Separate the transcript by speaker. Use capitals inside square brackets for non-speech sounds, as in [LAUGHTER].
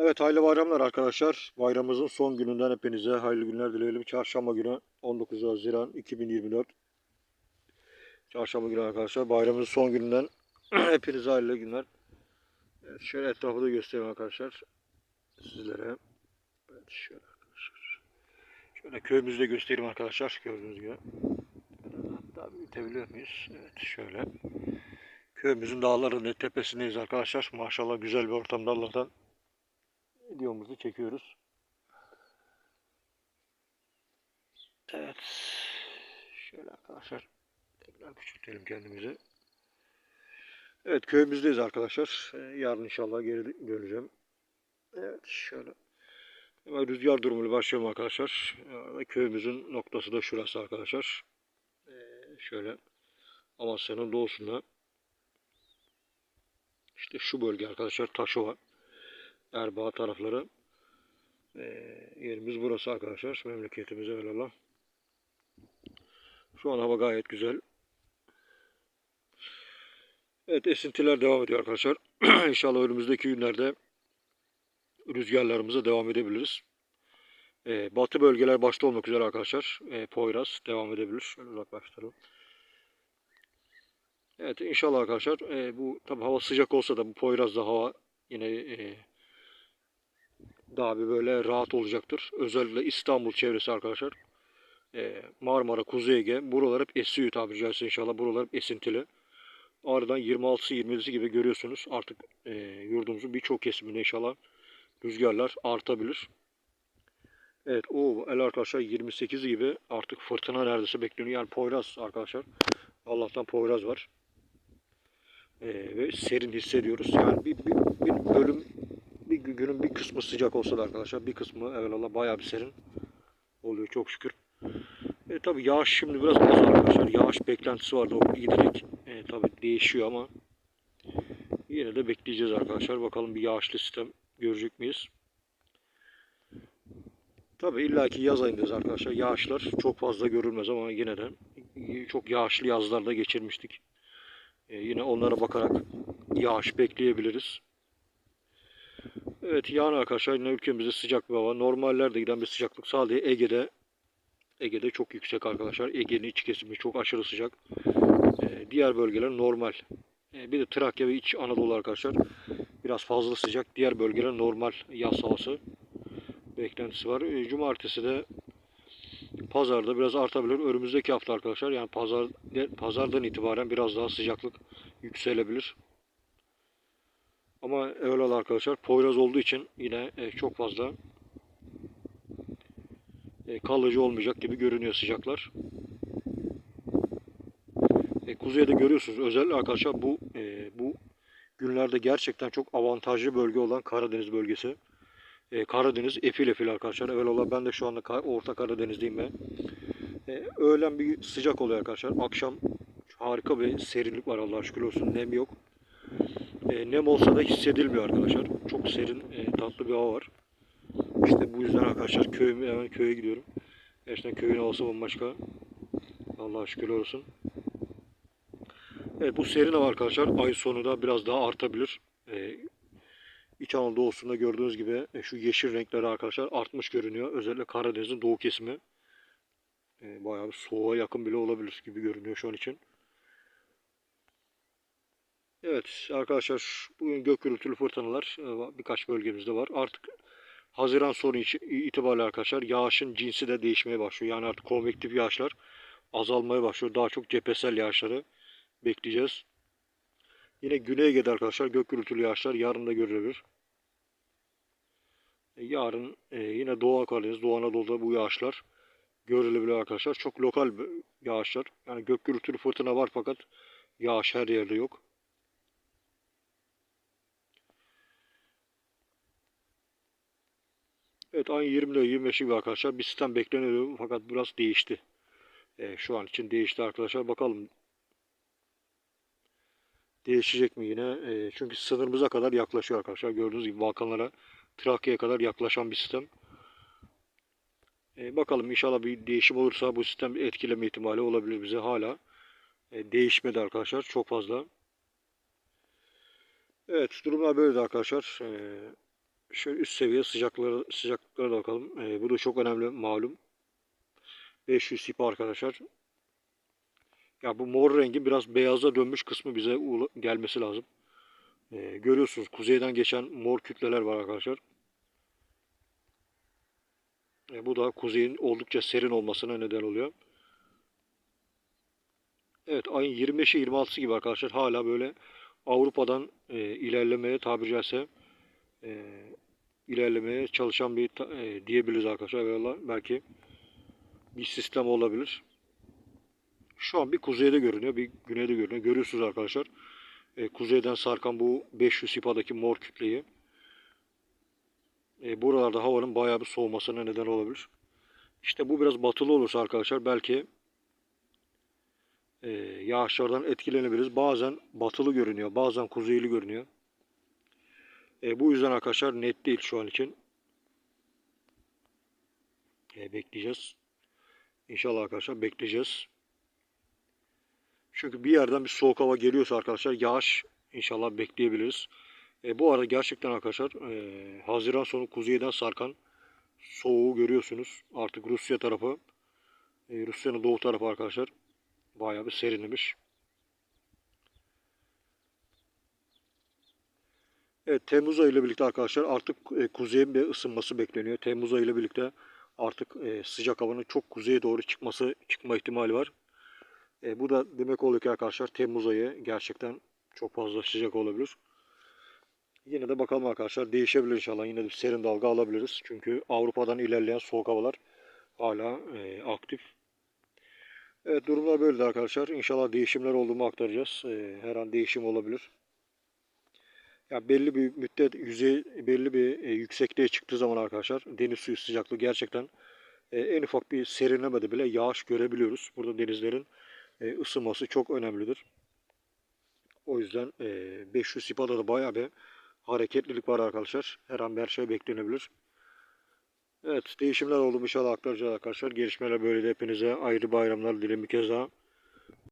Speaker 1: Evet hayırlı bayramlar arkadaşlar. Bayramımızın son gününden hepinize hayırlı günler dileyelim. Çarşamba günü 19 Haziran 2024. Çarşamba günü arkadaşlar. Bayramımızın son gününden [CLEARS THROAT] hepinize hayırlı günler. Evet, şöyle etrafı da göstereyim arkadaşlar. Sizlere. Evet, şöyle arkadaşlar. Şöyle köyümüzü de göstereyim arkadaşlar. Gördüğünüz gibi. Hatta büyütebiliyor muyuz? Evet şöyle. Köyümüzün dağlarının tepesindeyiz arkadaşlar. Maşallah güzel bir ortamda Allah'tan videomuzu çekiyoruz. Evet. Şöyle arkadaşlar. Tekrar küçültelim kendimizi. Evet köyümüzdeyiz arkadaşlar. Ee, Yarın inşallah geri döneceğim. Evet şöyle. Hemen rüzgar durumuyla başlayalım arkadaşlar. Ee, Köyümüzün noktası da şurası arkadaşlar. Ee, Şöyle Amasya'nın doğusunda. İşte şu bölge arkadaşlar Taşova. Erbaa tarafları. Ee, yerimiz burası arkadaşlar. Memleketimize velallah. Şu an hava gayet güzel. Evet esintiler devam ediyor arkadaşlar. [CLEARS THROAT] İnşallah önümüzdeki günlerde rüzgarlarımıza devam edebiliriz. Ee, batı bölgeler başta olmak üzere arkadaşlar. Ee, Poyraz devam edebilir. Şöyle uzaklaştıralım. Evet inşallah arkadaşlar e, bu tabi hava sıcak olsa da bu Poyraz'da hava yine e, daha bir böyle rahat olacaktır. Özellikle İstanbul çevresi arkadaşlar. E, Marmara, Kuzey Ege buralar hep esiyor tabiri caizse inşallah. Buralar hep esintili. Ardından 26'sı 27'si gibi görüyorsunuz. Artık e, yurdumuzun birçok kesiminde inşallah rüzgarlar artabilir. Evet o el arkadaşlar 28 gibi artık fırtına neredeyse bekleniyor. Yani Poyraz arkadaşlar. Allah'tan Poyraz var. E, ve serin hissediyoruz. Yani bir, bir, bir bölüm günün bir kısmı sıcak olsa da arkadaşlar bir kısmı evvelallah bayağı bir serin oluyor çok şükür. E, tabi yağış şimdi biraz az arkadaşlar. Yağış beklentisi vardı o giderek e, tabi değişiyor ama yine de bekleyeceğiz arkadaşlar. Bakalım bir yağışlı sistem görecek miyiz? Tabi illaki yaz ayındayız arkadaşlar. Yağışlar çok fazla görülmez ama yine de çok yağışlı yazlarda geçirmiştik. E, yine onlara bakarak yağış bekleyebiliriz. Evet yarın arkadaşlar yine ülkemizde sıcak bir hava. Normallerde giden bir sıcaklık sadece Ege'de Ege'de çok yüksek arkadaşlar. Ege'nin iç kesimi çok aşırı sıcak. Ee, diğer bölgeler normal. Ee, bir de Trakya ve İç Anadolu arkadaşlar biraz fazla sıcak. Diğer bölgeler normal yaz havası beklentisi var. Ee, Cumartesi de pazarda biraz artabilir. Önümüzdeki hafta arkadaşlar yani pazar pazardan itibaren biraz daha sıcaklık yükselebilir. Ama evvel arkadaşlar Poyraz olduğu için yine e, çok fazla e, kalıcı olmayacak gibi görünüyor sıcaklar. E, kuzeyde görüyorsunuz özellikle arkadaşlar bu e, bu günlerde gerçekten çok avantajlı bölge olan Karadeniz bölgesi. Karadeniz efil efil arkadaşlar. Evvelallah ben de şu anda Orta Karadeniz'deyim ben. E, öğlen bir sıcak oluyor arkadaşlar. Akşam harika bir serinlik var Allah'a şükür olsun. Nem yok. E, nem olsa da hissedilmiyor arkadaşlar. Çok serin, e, tatlı bir hava var. İşte bu yüzden arkadaşlar köyüme hemen köye gidiyorum. Gerçekten köyün havası bambaşka. Allah'a şükür olsun. Evet bu serin hava arkadaşlar ay sonu da biraz daha artabilir. Ee, İç Anadolu doğusunda gördüğünüz gibi e, şu yeşil renkleri arkadaşlar artmış görünüyor. Özellikle Karadeniz'in doğu kesimi. E, bayağı bir soğuğa yakın bile olabilir gibi görünüyor şu an için. Evet arkadaşlar bugün gök gürültülü fırtınalar e, birkaç bölgemizde var. Artık Haziran sonu itibariyle arkadaşlar yağışın cinsi de değişmeye başlıyor. Yani artık konvektif yağışlar azalmaya başlıyor. Daha çok cephesel yağışları bekleyeceğiz. Yine Güney Ege'de arkadaşlar gök gürültülü yağışlar yarın da görülebilir. E, Yarın e, yine Doğu Karadeniz, Doğu Anadolu'da bu yağışlar görülebilir arkadaşlar. Çok lokal yağışlar. Yani gök gürültülü fırtına var fakat yağış her yerde yok. Evet ayın 20'de 25'i gibi arkadaşlar bir sistem bekleniyordu fakat biraz değişti. E, şu an için değişti arkadaşlar. Bakalım değişecek mi yine? E, çünkü sınırımıza kadar yaklaşıyor arkadaşlar. Gördüğünüz gibi Balkanlara, Trakya'ya kadar yaklaşan bir sistem. E, bakalım inşallah bir değişim olursa bu sistem etkileme ihtimali olabilir bize hala. E, değişmedi arkadaşlar çok fazla. Evet durumlar böyle arkadaşlar. E, Şöyle üst seviye sıcakları sıcaklıklara da bakalım. Ee, bu da çok önemli malum. 500 sipa arkadaşlar. Ya bu mor rengi biraz beyaza dönmüş kısmı bize gelmesi lazım. Ee, görüyorsunuz kuzeyden geçen mor kütleler var arkadaşlar. E, bu da kuzeyin oldukça serin olmasına neden oluyor. Evet ayın 25'i 26'sı gibi arkadaşlar hala böyle Avrupa'dan e, ilerlemeye tabiri caizse e, ilerlemeye çalışan bir e, diyebiliriz arkadaşlar. Veya belki bir sistem olabilir. Şu an bir kuzeyde görünüyor, bir güneyde görünüyor. Görüyorsunuz arkadaşlar. E, kuzeyden sarkan bu 500 sipadaki mor kütleyi. E, buralarda havanın bayağı bir soğumasına neden olabilir. İşte bu biraz batılı olursa arkadaşlar belki e, yağışlardan etkilenebiliriz. Bazen batılı görünüyor, bazen kuzeyli görünüyor. E, bu yüzden arkadaşlar net değil şu an için. E, bekleyeceğiz. İnşallah arkadaşlar bekleyeceğiz. Çünkü bir yerden bir soğuk hava geliyorsa arkadaşlar yağış inşallah bekleyebiliriz. E, bu arada gerçekten arkadaşlar e, Haziran sonu kuzeyden sarkan soğuğu görüyorsunuz. Artık Rusya tarafı, e, Rusya'nın doğu tarafı arkadaşlar bayağı bir serinlemiş. Evet Temmuz ayı ile birlikte arkadaşlar artık e, kuzeyin bir ısınması bekleniyor. Temmuz ayı ile birlikte artık e, sıcak havanın çok kuzeye doğru çıkması çıkma ihtimali var. E, bu da demek oluyor ki arkadaşlar Temmuz ayı gerçekten çok fazla sıcak olabilir. Yine de bakalım arkadaşlar değişebilir inşallah. Yine de bir serin dalga alabiliriz. Çünkü Avrupa'dan ilerleyen soğuk havalar hala e, aktif. Evet durumlar böyle arkadaşlar. İnşallah değişimler olduğumu aktaracağız. E, her an değişim olabilir. Ya belli bir müddet yüzey belli bir e, yüksekliğe çıktığı zaman arkadaşlar deniz suyu sıcaklığı gerçekten e, en ufak bir serinlemede bile yağış görebiliyoruz. Burada denizlerin e, ısınması çok önemlidir. O yüzden e, 500 sipada da bayağı bir hareketlilik var arkadaşlar. Her an her şey beklenebilir. Evet değişimler oldu inşallah aktaracağız arkadaşlar. Gelişmeler böyle de hepinize ayrı bayramlar dilerim bir kez daha.